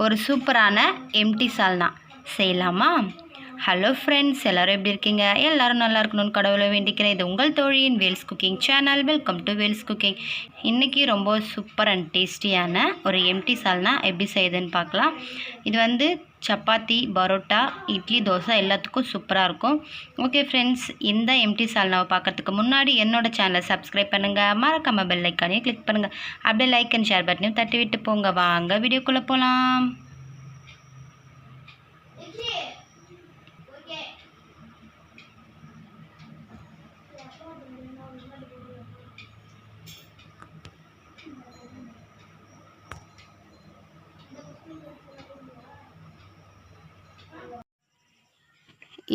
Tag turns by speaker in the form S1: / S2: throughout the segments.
S1: ஒரு சூப்பரான எம்டி சால்னா செய்யலாமா? ஹலோ ஃப்ரெண்ட்ஸ் எல்லோரும் எப்படி இருக்கீங்க? எல்லோரும் நல்லா இருக்கணும்னு கடவுளை வேண்டிக்கிறேன். இது உங்கள் தோழியின் Vels cooking channel welcome to Vels cooking இன்றைக்கி ரொம்ப சூப்பர் அண்ட் டேஸ்டியான ஒரு எம்டி சால்னா எப்படி செய்யுதுன்னு பார்க்கலாம். இது வந்து சப்பாத்தி பரோட்டா இட்லி தோசை எல்லாத்துக்கும் சூப்பராக இருக்கும். ஓகே ஃப்ரெண்ட்ஸ் இந்த எம்டி சால்னாவை பார்க்கறதுக்கு முன்னாடி என்னோடய சேனலை சப்ஸ்கிரைப் பண்ணுங்கள் மறக்காம பெல் ஐக்கானையும் கிளிக் பண்ணுங்கள் அப்படியே லைக் அண்ட் ஷேர் பட்டனையும் தட்டி விட்டு போங்க. வாங்க வீடியோக்குள்ளே போகலாம்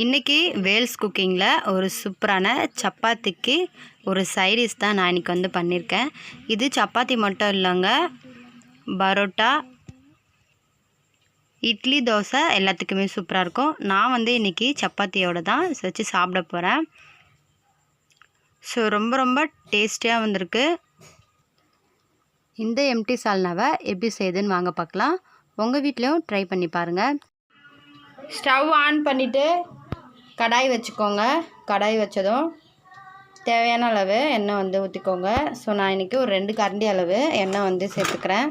S1: இன்றைக்கி வேல்ஸ் குக்கிங்கில் ஒரு சூப்பரான சப்பாத்திக்கு ஒரு சைடிஸ் தான் நான் இன்றைக்கி வந்து பண்ணியிருக்கேன். இது சப்பாத்தி மட்டும் இல்லைங்க பரோட்டா இட்லி தோசை எல்லாத்துக்குமே சூப்பராக இருக்கும். நான் வந்து இன்றைக்கி சப்பாத்தியோடு தான் வச்சு சாப்பிட போகிறேன் ஸோ ரொம்ப ரொம்ப டேஸ்டியாக வந்திருக்கு. இந்த எம்டி சால்னாவை எப்படி செய்யுதுன்னு வாங்க பார்க்கலாம். உங்கள் வீட்லேயும் ட்ரை பண்ணி பாருங்கள் ஸ்டவ் ஆன் பண்ணிவிட்டு கடாய் வச்சுக்கோங்க. கடாய் வச்சதும் தேவையான அளவு எண்ணெய் வந்து ஊற்றிக்கோங்க ஸோ நான் இன்றைக்கி ஒரு ரெண்டு கரண்டி அளவு எண்ணெய் வந்து சேர்த்துக்கிறேன்.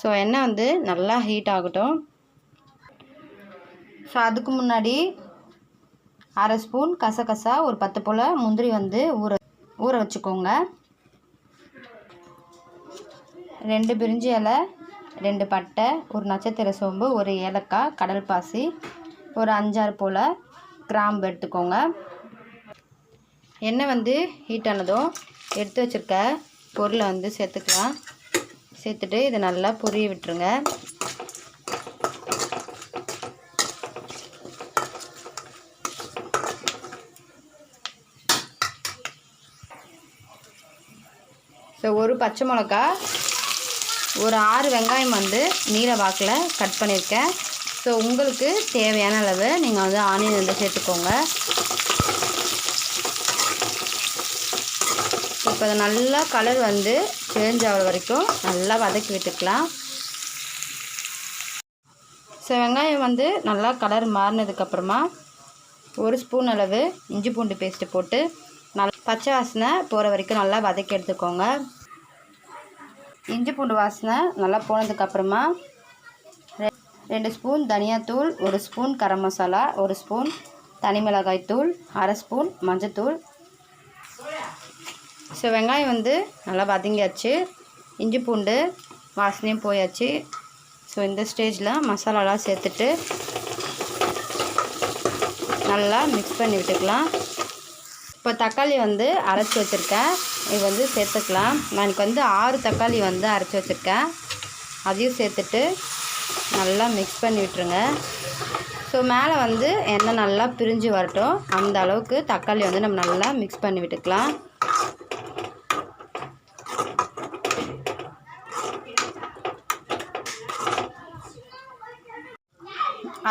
S1: ஸோ எண்ணெய் வந்து நல்லா ஹீட் ஆகட்டும். ஸோ அதுக்கு முன்னாடி அரை ஸ்பூன் கசகசா ஒரு பத்து போல் முந்திரி வந்து ஊற ஊற வச்சுக்கோங்க. ரெண்டு பிரிஞ்சி இலை ரெண்டு பட்டை ஒரு நட்சத்திர சோம்பு ஒரு ஏலக்காய் கடல் பாசி ஒரு அஞ்சாறு போல் கிராம்பு எடுத்துக்கோங்க. எண்ணெய் வந்து ஹீட் ஆனதும் எடுத்து வச்சுருக்க பொருளை வந்து சேர்த்துக்கலாம். சேர்த்துட்டு இதை நல்லா பொரிய விட்டுருங்க. ஸோ ஒரு பச்சை மிளகா ஒரு ஆறு வெங்காயம் வந்து நீல வாக்கில் கட் பண்ணியிருக்கேன். ஸோ உங்களுக்கு தேவையான அளவு நீங்கள் வந்து ஆனியன் வந்து சேர்த்துக்கோங்க. இப்போ அதை நல்லா கலர் வந்து சேஞ்ச் ஆகிற வரைக்கும் நல்லா வதக்கி விட்டுக்கலாம். ஸோ வெங்காயம் வந்து நல்லா கலர் மாறினதுக்கப்புறமா ஒரு ஸ்பூன் அளவு இஞ்சி பூண்டு பேஸ்ட்டு போட்டு நல்லா பச்சை வாசனை போகிற வரைக்கும் நல்லா வதக்கி எடுத்துக்கோங்க. இஞ்சி பூண்டு வாசனை நல்லா போனதுக்கப்புறமா ரெண்டு ஸ்பூன் தனியாத்தூள் ஒரு ஸ்பூன் கரம் மசாலா ஒரு ஸ்பூன் தனி மிளகாய் தூள் அரை ஸ்பூன் மஞ்சத்தூள் ஸோ வெங்காயம் வந்து நல்லா வதங்கியாச்சு. இஞ்சி பூண்டு வாசனையும் போயாச்சு. ஸோ இந்த ஸ்டேஜில் மசாலாலாம் சேர்த்துட்டு நல்லா மிக்ஸ் பண்ணி விட்டுக்கலாம். இப்போ தக்காளி வந்து அரைச்சி வச்சுருக்கேன். இது வந்து சேர்த்துக்கலாம். நான் எனக்கு வந்து ஆறு தக்காளி வந்து அரைச்சி வச்சுருக்கேன். அதையும் சேர்த்துட்டு நல்லா மிக்ஸ் பண்ணி விட்டுருங்க. ஸோ மேலே வந்து எண்ணெய் நல்லா பிரிஞ்சு வரட்டும். அந்த அளவுக்கு தக்காளி வந்து நம்ம நல்லா மிக்ஸ் பண்ணி விட்டுக்கலாம்.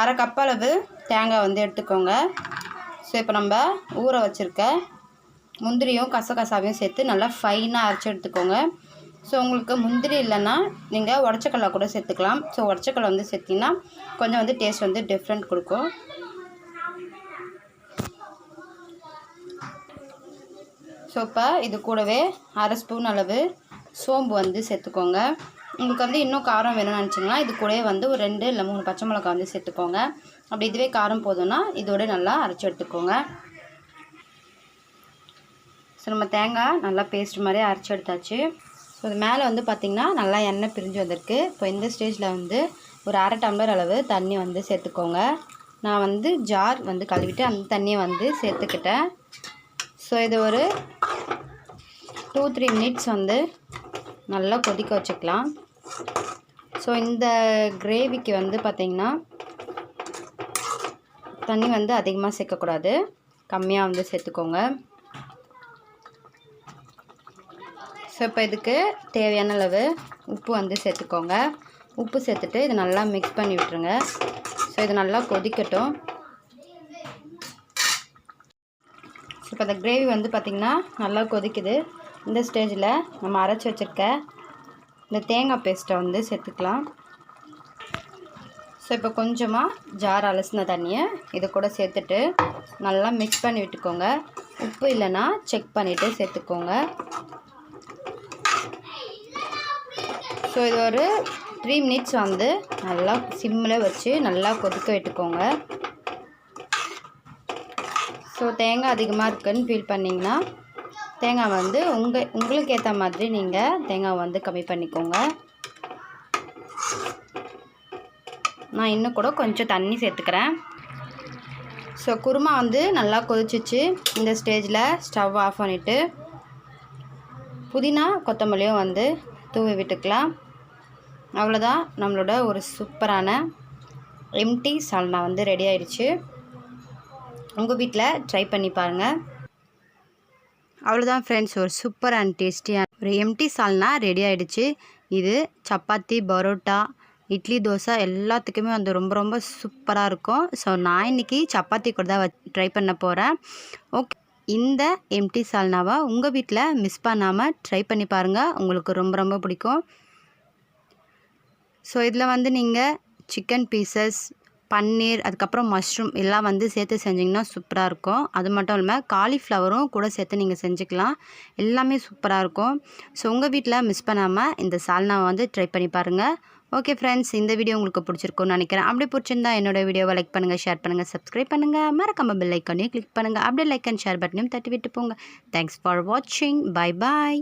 S1: அரை கப் அளவு தேங்காய் வந்து எடுத்துக்கோங்க. ஸோ இப்போ நம்ம ஊற வச்சுருக்க முந்திரியும் கசகசாவையும் சேர்த்து நல்லா ஃபைனாக அரைச்சி எடுத்துக்கோங்க. ஸோ உங்களுக்கு முந்திரி இல்லைன்னா நீங்கள் உடச்சக்கடலை கூட சேர்த்துக்கலாம். ஸோ உடச்சக்கடலை வந்து சேர்த்திங்கன்னா கொஞ்சம் வந்து டேஸ்ட் வந்து டிஃப்ரெண்ட் கொடுக்கும். ஸோ இப்போ இது கூடவே அரை ஸ்பூன் அளவு சோம்பு வந்து சேர்த்துக்கோங்க. உங்களுக்கு வந்து இன்னும் காரம் வேணும்னு நினச்சிங்கன்னா இது கூடவே வந்து ஒரு ரெண்டு இல்லை மூணு பச்சை மிளகா வந்து சேர்த்துக்கோங்க. அப்படி இதுவே காரம் போதும்னா இதோட நல்லா அரைச்சி எடுத்துக்கோங்க. ஸோ நம்ம தேங்காய் நல்லா பேஸ்ட் மாதிரி அரைச்சி எடுத்தாச்சு. ஸோ இது மேலே வந்து பார்த்திங்கன்னா நல்லா எண்ணெய் பிரிஞ்சு வந்திருக்கு. இப்போ இந்த ஸ்டேஜில் வந்து ஒரு அரை டம்ளர் அளவு தண்ணி வந்து சேர்த்துக்கோங்க. நான் வந்து ஜார் வந்து கழுவிட்டு அந்த தண்ணியை வந்து சேர்த்துக்கிட்டேன். ஸோ இது ஒரு டூ த்ரீ மினிட்ஸ் வந்து நல்லா கொதிக்க வச்சுக்கலாம். ஸோ இந்த கிரேவிக்கு வந்து பார்த்திங்கன்னா தண்ணி வந்து அதிகமாக சேர்க்கக்கூடாது. கம்மியாக வந்து சேர்த்துக்கோங்க. ஸோ இப்போ இதுக்கு தேவையான அளவு உப்பு வந்து சேர்த்துக்கோங்க. உப்பு சேர்த்துட்டு இது நல்லா மிக்ஸ் பண்ணி விட்டுருங்க. ஸோ இது நல்லா கொதிக்கட்டும். ஸோ இப்போ இந்த கிரேவி வந்து பார்த்திங்கன்னா நல்லா கொதிக்குது. இந்த ஸ்டேஜில் நம்ம அரைச்சி வச்சுருக்க இந்த தேங்காய் பேஸ்ட்டை வந்து சேர்த்துக்கலாம். ஸோ இப்போ கொஞ்சமாக ஜார் அலசின தண்ணியை இது கூட சேர்த்துட்டு நல்லா மிக்ஸ் பண்ணி விட்டுக்கோங்க. உப்பு இல்லைன்னா செக் பண்ணிவிட்டு சேர்த்துக்கோங்க. ஸோ இது ஒரு த்ரீ மினிட்ஸ் வந்து நல்லா சிம்மில் வச்சு நல்லா கொதிக்க விட்டுக்கோங்க. ஸோ தேங்காய் அதிகமாக இருக்குன்னு ஃபீல் பண்ணிங்கன்னா தேங்காய் வந்து உங்கள் உங்களுக்கு ஏற்ற மாதிரி நீங்கள் தேங்காய் வந்து கம்மி பண்ணிக்கோங்க. நான் இன்னும் கூட கொஞ்சம் தண்ணி சேர்த்துக்கிறேன். ஸோ குருமா வந்து நல்லா கொதிச்சிச்சு. இந்த ஸ்டேஜில் ஸ்டவ் ஆஃப் பண்ணிவிட்டு புதினா கொத்தமல்லியும் வந்து தூவி விட்டுக்கலாம். அவ்வளோதான். நம்மளோட ஒரு சூப்பரான எம்டி சால்னா வந்து ரெடி ஆயிடுச்சு உங்கள் வீட்டில் ட்ரை பண்ணி பாருங்கள் அவ்வளோதான் ஃப்ரெண்ட்ஸ் ஒரு சூப்பர் அண்ட் டேஸ்டியான ஒரு எம்டி சால்னா ரெடி ஆயிடுச்சு. இது சப்பாத்தி பரோட்டா இட்லி தோசை எல்லாத்துக்குமே வந்து ரொம்ப ரொம்ப சூப்பராக இருக்கும். ஸோ நான் இன்றைக்கி சப்பாத்தி கூட தான் ட்ரை பண்ண போகிறேன் ஓகே இந்த எம்டி சால்னாவை உங்கள் வீட்டில் மிஸ் பண்ணாமல் ட்ரை பண்ணி பாருங்கள் உங்களுக்கு ரொம்ப ரொம்ப பிடிக்கும். ஸோ இதில் வந்து நீங்கள் சிக்கன் பீசஸ் பன்னீர் அதுக்கப்புறம் மஷ்ரூம் எல்லாம் வந்து சேர்த்து செஞ்சிங்கன்னா சூப்பராக இருக்கும். அது மட்டும் இல்லாமல் காலிஃப்ளவரும் கூட சேர்த்து நீங்கள் செஞ்சுக்கலாம். எல்லாமே சூப்பராக இருக்கும். ஸோ உங்கள் வீட்டில் மிஸ் பண்ணாமல் இந்த சால்னாவை வந்து ட்ரை பண்ணி பாருங்கள் ஓகே ஃப்ரெண்ட்ஸ் இந்த வீடியோ உங்களுக்கு பிடிச்சிருக்கும்னு நினைக்கிறேன். அப்படி பிடிச்சிருந்தா என்னோட வீடியோவை லைக் பண்ணுங்கள் ஷேர் பண்ணுங்கள் சப்ஸ்கிரைப் பண்ணுங்கள் மறக்காம பெல் ஐக்கானையும் கிளிக் பண்ணுங்கள் அப்படியே லைக் அண்ட் ஷேர் பட்டனையும் தட்டி விட்டு போங்க. தேங்க்ஸ் ஃபார் வாட்சிங் பை பாய்